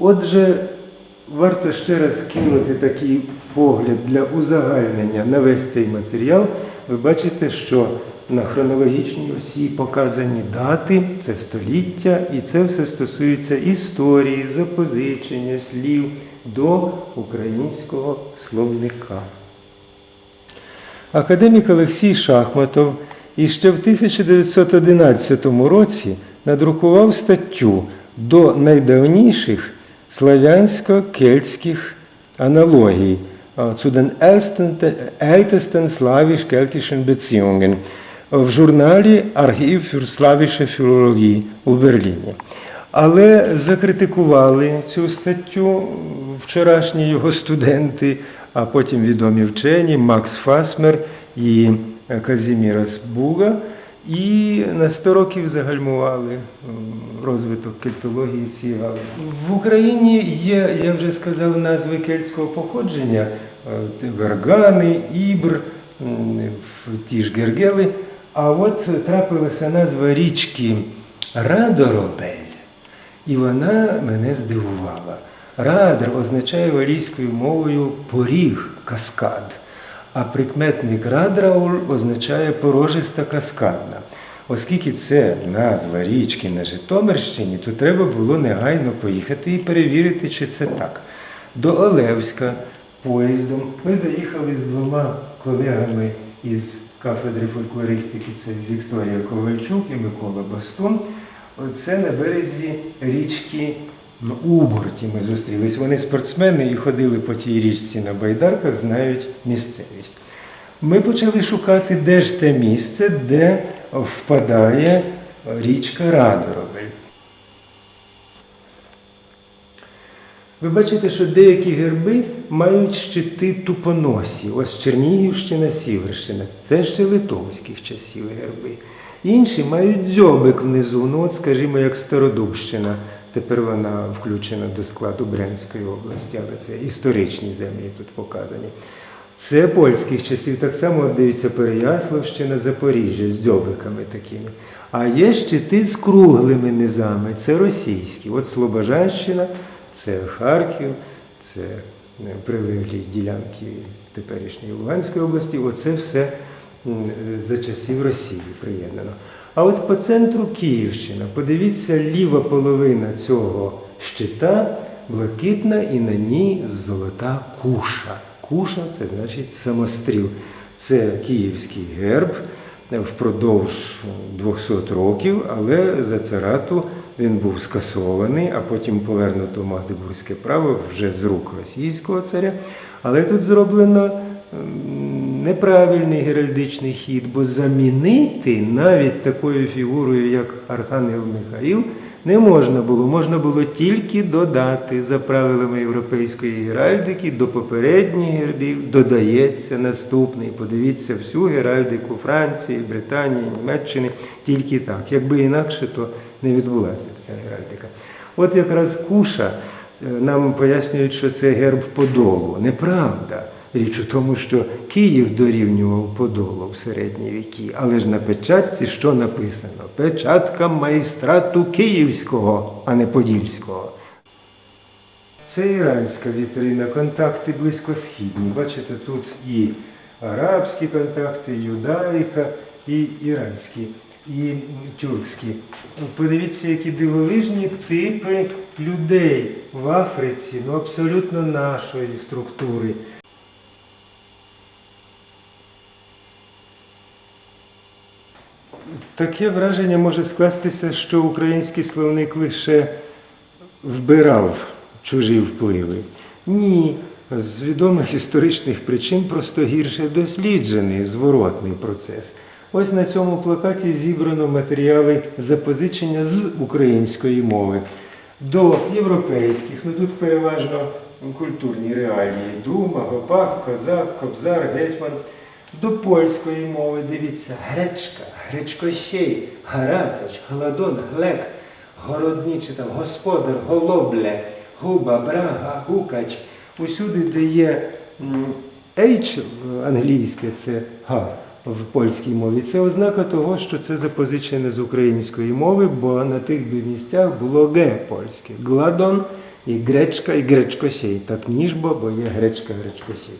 Отже, варто ще раз кинути такий погляд для узагальнення на весь цей матеріал. Ви бачите, що на хронологічній осі показані дати, це століття, і це все стосується історії, запозичення слів до українського словника. Академік Олексій Шахматов іще в 1911 році надрукував статтю до найдавніших славянсько-кельтських аналогій zu den ältesten, slawisch-keltischen Beziehungen в журналі Архів für slawische Philologie у Берліні. Але закритикували цю статтю вчорашні його студенти, а потім відомі вчені Макс Фасмер і Казімірас Буга. І на 100 років загальмували розвиток кельтології цій галузі. В Україні є, я вже сказав, назви кельтського походження: Вергани, Ібр, ті ж Гергели. А от трапилася назва річки Радоробель. І вона мене здивувала. Радр означає валійською мовою поріг, каскад, а прикметник радрауль означає порожиста каскадна. Оскільки це назва річки на Житомирщині, то треба було негайно поїхати і перевірити, чи це так. До Олевська поїздом ми доїхали з двома колегами із кафедри фольклористики, це Вікторія Ковальчук і Микола Бастун. Це на березі річки Уборті ми зустрілись. Вони спортсмени і ходили по тій річці на байдарках, знають місцевість. Ми почали шукати, де ж те місце, де впадає річка Радоробель. Ви бачите, що деякі герби мають щити тупоносі. Ось Чернігівщина, Сіверщина. Це ще литовських часів герби. Інші мають дзьобик внизу, ну от, скажімо, як Стародубщина. Тепер вона включена до складу Брянської області, але це історичні землі тут показані. Це польських часів, так само дивіться Переяславщина, Запоріжжя з дзьобиками такими. А є щити з круглими низами, це російські. От Слобожанщина, це Харків, це е, прилеглі ділянки теперішньої Луганської області. Оце все е, за часів Росії приєднано. А от по центру Київщина, подивіться, ліва половина цього щита блакитна і на ній золота куша. Куша це значить самостріл. Це київський герб впродовж 200 років, але за царату він був скасований, а потім повернуто Магдебурзьке право вже з рук російського царя. Але тут зроблено неправильний геральдичний хід, бо замінити навіть такою фігурою, як Архангел Михаїл, не можна було. Можна було тільки додати за правилами європейської геральдики до попередніх гербів додається наступний. Подивіться всю геральдику Франції, Британії, Німеччини тільки так. Якби інакше, то не відбулася ця геральдика. От якраз куша е, нам пояснюють, що це герб Подолу. Неправда. Річ у тому, що Київ дорівнював Подолу в середні віки, але ж на печатці що написано? Печатка майстрату Київського, а не Подільського. Це іранська вітрина, контакти близькосхідні. Бачите, тут і арабські контакти, і юдаїка, і іранські, і тюркські. Подивіться, які дивовижні типи людей в Африці, ну абсолютно нашої структури. Таке враження може скластися, що український словник лише вбирав чужі впливи. Ні, з відомих історичних причин просто гірше досліджений зворотний процес. Ось на цьому плакаті зібрано матеріали запозичення з української мови до європейських, ну тут переважно культурні реалії. Дума, Гопак, Козак, Кобзар, Гетьман. До польської мови дивіться гречка, гречкощей, гаратич, гладон, глек, городничий там, господар, голобле, губа, брага, гукач. Усюди, де є H англійське, це га в польській мові, це ознака того, що це запозичене з української мови, бо на тих би місцях було ге польське. Гладон І гречка, і гречкосій. Так ніжбо, бо є гречка, гречкосій.